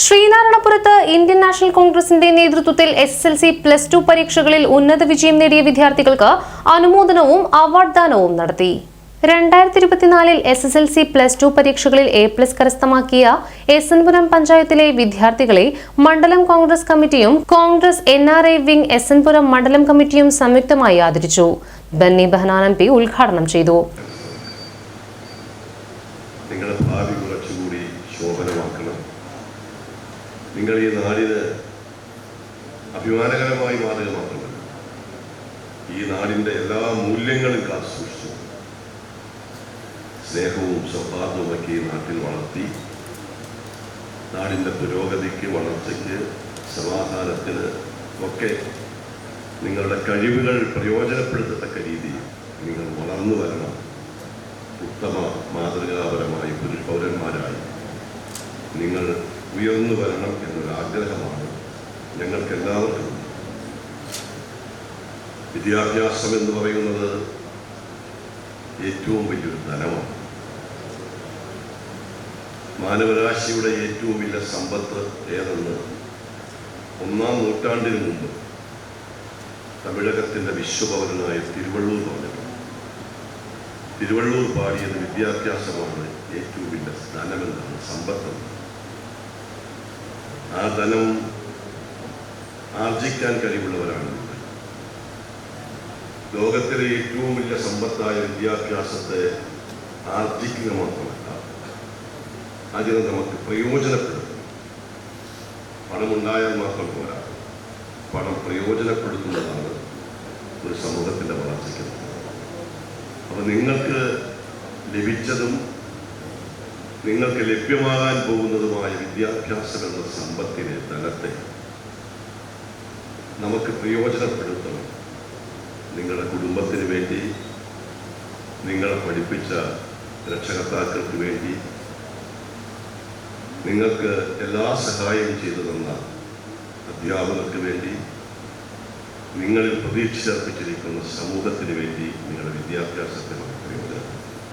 ശ്രീനാരായണപുരത്ത് Indian national കോൺഗ്രസിന്റെ നേതൃത്വത്തിൽ S S L C plus two പരീക്ഷകളിൽ ഉന്നത വിജയം നേടിയ വിദ്യാർത്ഥികൾക്ക് അനുമോദനവും അവാർഡ് ദാനവും നടത്തി. രണ്ടായിരത്തി ഇരുപത്തിനാലിൽ S S L C plus two പരീക്ഷകളിൽ എ പ്ലസ് കരസ്ഥമാക്കിയ എസ് എൻപുരം പഞ്ചായത്തിലെ വിദ്യാർത്ഥികളെ മണ്ഡലം കോൺഗ്രസ് കമ്മിറ്റിയും Congress N R I wing SN Puram മണ്ഡലം കമ്മിറ്റിയും സംയുക്തമായി ആദരിച്ചു. ബന്നി ബഹനാൻ എം പി ഉദ്ഘാടനം ചെയ്തു. നിങ്ങൾ ഈ നാടിന് അഭിമാനകരമായി മാറുക മാത്രമല്ല ഈ നാടിന്റെ എല്ലാ മൂല്യങ്ങളും കാത്തു സൂക്ഷിച്ചു സ്നേഹവും സൗഹാർദ്ദവുമൊക്കെ ഈ നാട്ടിൽ വളർത്തി നാടിന്റെ പുരോഗതിക്ക് വളർച്ചയ്ക്ക് സമാധാനത്തിന് ഒക്കെ നിങ്ങളുടെ കഴിവുകൾ പ്രയോജനപ്പെടുത്തത്തക്ക രീതിയിൽ നിങ്ങൾ വളർന്നു വരണം. ഉത്തമ മാതൃകാപരമായി ഉയർന്നു വരണം എന്നൊരാഗ്രഹമാണ് ഞങ്ങൾക്ക് എല്ലാവർക്കും വിദ്യാഭ്യാസം എന്ന് പറയുന്നത് ഏറ്റവും വലിയൊരു ധനമാണ്. മാനവരാശിയുടെ ഏറ്റവും വലിയ സമ്പത്ത് ഏതെന്ന് ഒന്നാം നൂറ്റാണ്ടിന് മുമ്പ് തമിഴകത്തിന്റെ വിശ്വപൗരനായ തിരുവള്ളൂർ പറഞ്ഞിട്ടുണ്ട്. തിരുവള്ളൂർ പാടിയത് വിദ്യാഭ്യാസമാണ് ഏറ്റവും വലിയ ധനമെന്നാണ് സമ്പത്തെന്ന് ആ ധനം ആർജിക്കാൻ കഴിവുള്ളവരാണ് ലോകത്തിലെ ഏറ്റവും വലിയ സമ്പത്തായ വിദ്യാഭ്യാസത്തെ ആർജിക്കുക മാത്രമല്ല അതിന് നമുക്ക് പ്രയോജനപ്പെടുത്തും പണമുണ്ടായാൽ മാത്രം പോരാ പണം പ്രയോജനപ്പെടുത്തുന്നതാണ് ഒരു സമൂഹത്തിന്റെ വളർച്ചയ്ക്ക്. അപ്പം നിങ്ങൾക്ക് ലഭിച്ചതും നിങ്ങൾക്ക് ലഭ്യമാകാൻ പോകുന്നതുമായ വിദ്യാഭ്യാസം എന്ന സമ്പത്തിനെ ധനത്തെ നമുക്ക് പ്രയോജനപ്പെടുത്തണം. നിങ്ങളുടെ കുടുംബത്തിന് വേണ്ടി നിങ്ങളെ പഠിപ്പിച്ച രക്ഷകർത്താക്കൾക്ക് വേണ്ടി നിങ്ങൾക്ക് എല്ലാ സഹായവും ചെയ്തു തന്ന അധ്യാപകർക്ക് വേണ്ടി നിങ്ങളിൽ പ്രതീക്ഷയർപ്പിച്ചിരിക്കുന്ന സമൂഹത്തിന് വേണ്ടി നിങ്ങളുടെ വിദ്യാഭ്യാസത്തെ നമുക്ക്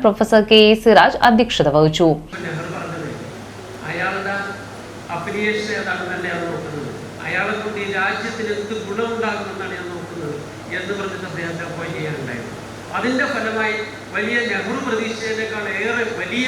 പ്രൊഫസർ കെ എ സിറാജ് അധ്യക്ഷത വഹിച്ചു. അതിന്റെ നോക്കുന്നത്? നോക്കുന്നത് എന്ന് പറഞ്ഞിട്ട് ഫലമായി വലിയ നെഹ്റു പ്രതീക്ഷയിലേക്കാൾ ഏറെ വലിയ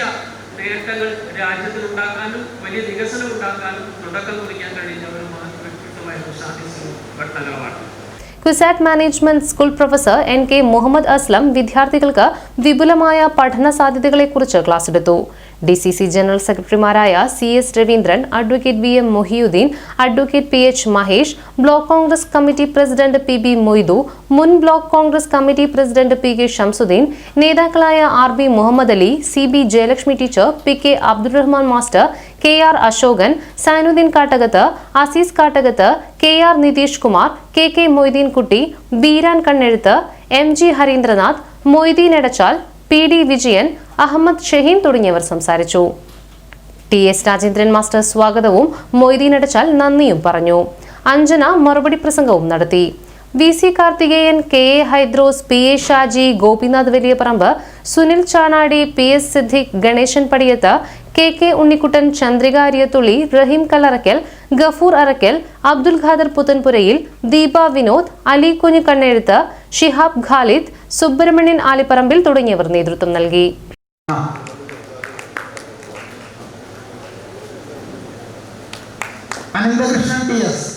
നേട്ടങ്ങൾ രാജ്യത്തിൽ ഉണ്ടാക്കാനും വലിയ വികസനം ഉണ്ടാക്കാനും തുടക്കം കുറിക്കാൻ കഴിയുന്ന ഒരു മഹത് വ്യക്തിത്വമായിരുന്നു ഷാദി സിംഗ് ഭട്നഗറവാണ് CUSAT management school professor N K Muhammad Aslam വിദ്യാർത്ഥികൾക്ക് വിപുലമായ പഠന സാധ്യതകളെക്കുറിച്ച് ക്ലാസ് എടുത്തു ഡി സി സി ജനറൽ സെക്രട്ടറിമാരായ C S Raveendran advocate V M Mohiyuddin advocate P H Mahesh block Congress committee president P B Moidu മുൻ block Congress committee president P K Shamsuddin നേതാക്കളായ R B Muhammad Ali C B Jayalakshmi teacher P K Abdurahman master K R Ashokan Sainuddin Kattakath Azeez Kattakath K R Nitish Kumar K K Moideen Kutty Beeran Kannezhuth M G Harindranath Moideen Edachal P D Vijayan Ahammed Shaheen തുടങ്ങിയവർ സംസാരിച്ചു. T S Rajendran master സ്വാഗതവും മൊയ്തീൻ അടച്ചാൽ നന്ദിയും പറഞ്ഞു. അഞ്ജന മറുപടി പ്രസംഗവും നടത്തി. V C Karthikeyan K A Hydros P A Shaji Gopinath Valiyaparamba Sunil Chanadi P S Siddique Ganesan Padiyath K K Unnikuttan Chandrika Ariyathulli Raheem Kallarakkal Gafoor Arakkal Abdul Khader Puthanpurayil Deepa Vinod Ali Kunju Kannezhuth Shihab Khalid Subramanian Alipparambil തുടങ്ങിയവർ നേതൃത്വം നൽകി. Ananthakrishnan T S